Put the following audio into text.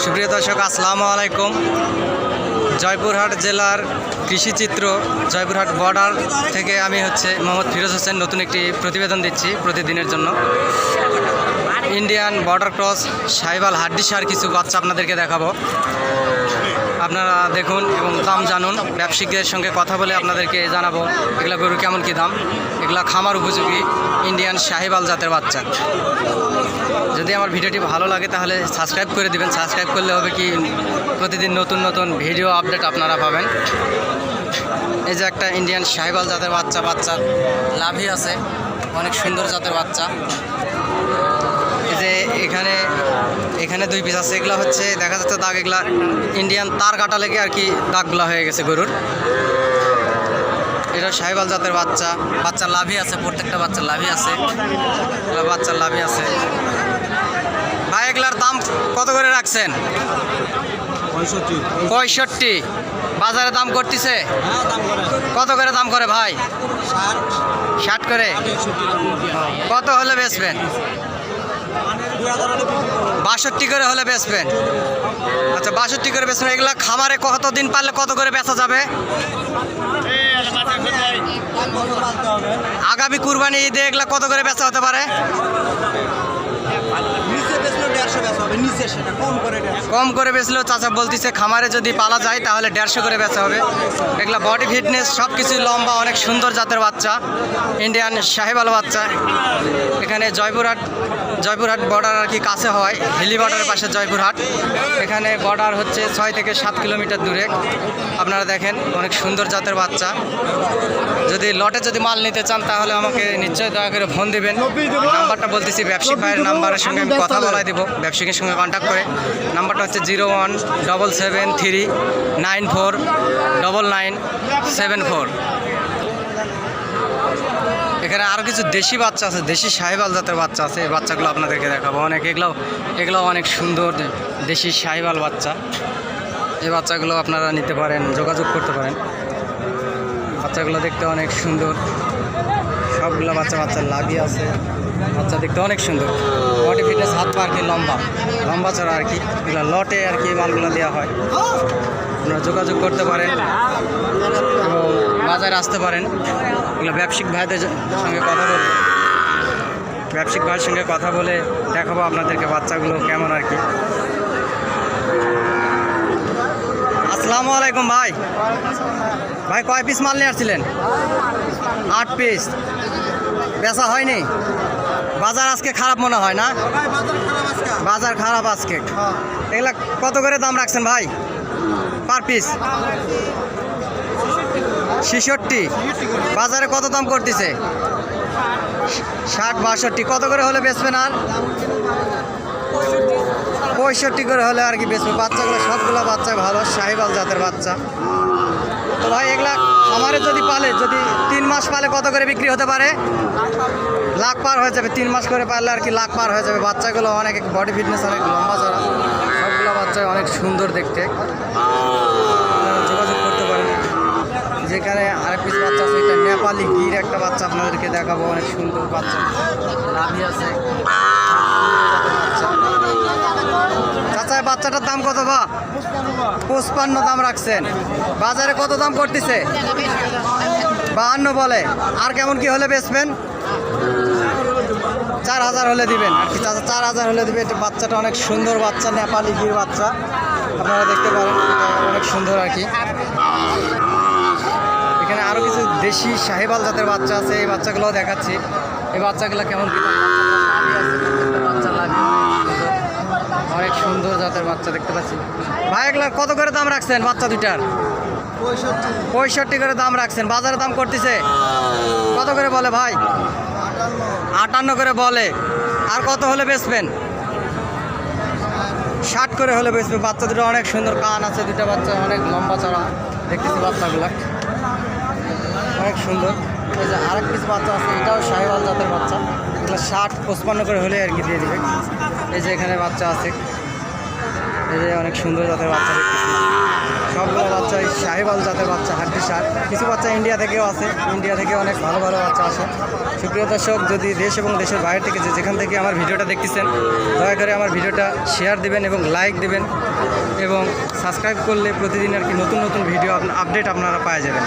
সুপ্রিয় দর্শক, আসসালামু আলাইকুম। জয়পুরহাট জেলার কৃষিচিত্র জয়পুরহাট বর্ডার থেকে আমি হচ্ছে মোহাম্মদ ফিরোজ হোসেন নতুন একটি প্রতিবেদন দিচ্ছি প্রতিদিনের জন্য। ইন্ডিয়ান বর্ডার ক্রস সাইবাল হাড্ডি সার কিছু বাচ্চা আপনাদেরকে দেখাবো। আপনারা দেখুন এবং দাম জানুন। ব্যবসায়িকদের সঙ্গে কথা বলে আপনাদেরকে জানাব, এগুলা গরু কেমন কী দাম? এগুলা খামার উপযোগী, ইন্ডিয়ান শাহিবাল জাতের বাচ্চা। যদি আমার ভিডিওটি ভালো লাগে তাহলে সাবস্ক্রাইব করে দিবেন। সাবস্ক্রাইব করলে হবে কি, প্রতিদিন নতুন নতুন ভিডিও আপডেট আপনারা পাবেন। এই যে একটা ইন্ডিয়ান সাহিবাল জাতের বাচ্চা বাচ্চা লাভই আছে। অনেক সুন্দর জাতের বাচ্চা। এখানে এখানে দুই পিস আছে। এগুলো হচ্ছে দেখা যাচ্ছে দাগ এগুলা ইন্ডিয়ান তার কাটা লেগে আর কি দাগগুলা হয়ে গেছে গরুর। এটা সাহেবাল জাতের বাচ্চা। বাচ্চার লাভই আছে প্রত্যেকটা বাচ্চার লাভই আছে। বাচ্চার লাভই আছে। ভাই এগুলার দাম কত করে রাখছেন? পঁয়ষট্টি। বাজারে দাম করতেছে? হ্যাঁ কত করে দাম করে ভাই? ষাট। করে? কত হলে বেচবেন? বাষট্টি করে হলে বেচবেন আচ্ছা বাষট্টি করে বেচবেন এগুলা খামারে কত দিন পারলে কত করে বেচা যাবে? আগামী কুরবানি ঈদে এগুলা কত করে বেচা হতে পারে নিচে বেচলেও দেড়শো বেচা হবে নিচে সেটা কম করে বেচলেও চাচা বলতেছে খামারে যদি পালা যায় তাহলে দেড়শো করে বেচা হবে। এগুলো বডি ফিটনেস সব কিছু লম্বা অনেক সুন্দর জাতের বাচ্চা। ইন্ডিয়ান সাহেবাল বাচ্চা। এখানে জয়পুরহাট জয়পুরহাট বর্ডার আর কি কাছে হয় হিলি বর্ডারের পাশে জয়পুরহাট। এখানে বর্ডার হচ্ছে ছয় থেকে সাত কিলোমিটার দূরে। আপনারা দেখেন অনেক সুন্দর জাতের বাচ্চা। যদি লটে যদি মাল নিতে চান তাহলে আমাকে নিশ্চয়ই দয়া করে ফোন দিবেন। নাম্বারটা বলতেছি ব্যবসায়িক ভাইয়ের নাম্বারের সঙ্গে আমি কথা বলাই দেবো। ব্যবসায়িকের সঙ্গে কন্ট্যাক্ট করে। নাম্বারটা হচ্ছে zero one double seven three nine four double nine seven four. এখানে আরও কিছু দেশি বাচ্চা আছে, দেশি সাহেবাল জাতের বাচ্চা আছে, এই বাচ্চাগুলো আপনাদেরকে দেখাবো। অনেক এগুলো এগুলো অনেক সুন্দর দেশি সাহেবাল বাচ্চা। এই বাচ্চাগুলো আপনারা নিতে পারেন, যোগাযোগ করতে পারেন। বাচ্চাগুলো দেখতে অনেক সুন্দর। সবগুলো বাচ্চা বাচ্চা লাভই আছে। বাচ্চা দেখতে অনেক সুন্দর। বডি ফিটনেস হাত পা আর কি লম্বা। লম্বা চড়া আর কি এগুলো লটে আর কি মালগুলো দেওয়া হয়। আপনারা যোগাযোগ করতে পারেন এবং বাজারে আসতে পারেন। এগুলো ব্যবসায়িক ভাইদের সঙ্গে কথা বলব ব্যবসায়িক ভাইয়ের সঙ্গে কথা বলে দেখাবো আপনাদেরকে বাচ্চাগুলো কেমন আর কি। আসসালামু আলাইকুম ভাই। ভাই কয় পিস মাল নিয়ে আসছিলেন? আট পিস বেচা হয়নি। বাজার আজকে খারাপ মনে হয় না? বাজার খারাপ আজকে। এগুলা কত করে দাম রাখছেন ভাই? পার পিস ছেষট্টি। বাজারে কত দাম করতেছে? ষাট, বাষট্টি। কত করে হলে বেচবেন আর? পঁয়ষট্টি করে হলে আর কি বেচবে। বাচ্চাগুলো সবগুলো বাচ্চা ভালো শাহিবাল জাতের বাচ্চা। তো ভাই এগুলা খামারে যদি পালে, যদি তিন মাস পালে কত করে বিক্রি হতে পারে? লাখ পার হয়ে যাবে, তিন মাস করে পারলে আর কি লাখ পার হয়ে যাবে। বাচ্চাগুলো অনেক বডি ফিটনেস অনেক লম্বা চড়া সবগুলো বাচ্চা অনেক সুন্দর দেখতে। যোগাযোগ করতে পারেন। যেখানে আরেক পিস বাচ্চা আছে, এটা নেপালি গির একটা বাচ্চা আপনাদেরকে দেখাবো, অনেক সুন্দর বাচ্চা। আছে চাচা এই বাচ্চাটার দাম কত বা পঁচপান্ন দাম রাখছেন। বাজারে কত দাম করতেছে বাহান্ন বলে। আর কেমন কি হলে বেচবেন? চার হাজার হলে দিবেন। আর কি চার হাজার হলে দিবে। এটা বাচ্চাটা অনেক সুন্দর বাচ্চা, নেপালি গির বাচ্চা। আপনারা দেখতে পারেন অনেক সুন্দর আর কি। এখানে আরও কিছু দেশি সাহেবাল জাতের বাচ্চা আছে। এই বাচ্চাগুলোও দেখাচ্ছি। এই বাচ্চাগুলো কেমন বাচ্চা লাগে। অনেক সুন্দর জাতের বাচ্চা দেখতে পাচ্ছি। ভাই, এগুলো কত করে দাম রাখছেন বাচ্চা দুইটার? পঁয়ষট্টি করে দাম রাখছেন। বাজারে দাম করতেছে? কত করে বলে ভাই? আটান্ন করে বলে। আর কত হলে বেচবেন? ষাট করে হলে বেচবে বাচ্চা দুটো অনেক সুন্দর কান আছে দুটা বাচ্চা, অনেক লম্বা চড়া। দেখতেছি বাচ্চাগুলো। অনেক সুন্দর। এই যে আরেক কিছু বাচ্চা আছে, এটাও সাহেবাল জাতের বাচ্চা। এগুলো ষাট, পঁচপান্ন করে হলে আর কি দিয়ে দিবে। এই যে এখানে বাচ্চা আছে। এই যে অনেক সুন্দর জাতের বাচ্চা সবগুলো বাচ্চাই শাহিবাল জাতের বাচ্চা, হাড্ডি সার কিছু বাচ্চা ইন্ডিয়া থেকেও আছে। ইন্ডিয়া থেকে অনেক ভালো ভালো বাচ্চা আসে। সুপ্রিয় দর্শক, যদি দেশ এবং দেশের বাইরে থেকে যেখান থেকে আমার ভিডিওটা দেখতেছেন, দয়া করে আমার ভিডিওটা শেয়ার দিবেন এবং লাইক দিবেন এবং সাবস্ক্রাইব করলে প্রতিদিন আর কি নতুন নতুন ভিডিও আপডেট আপনারা পাওয়া যাবেন।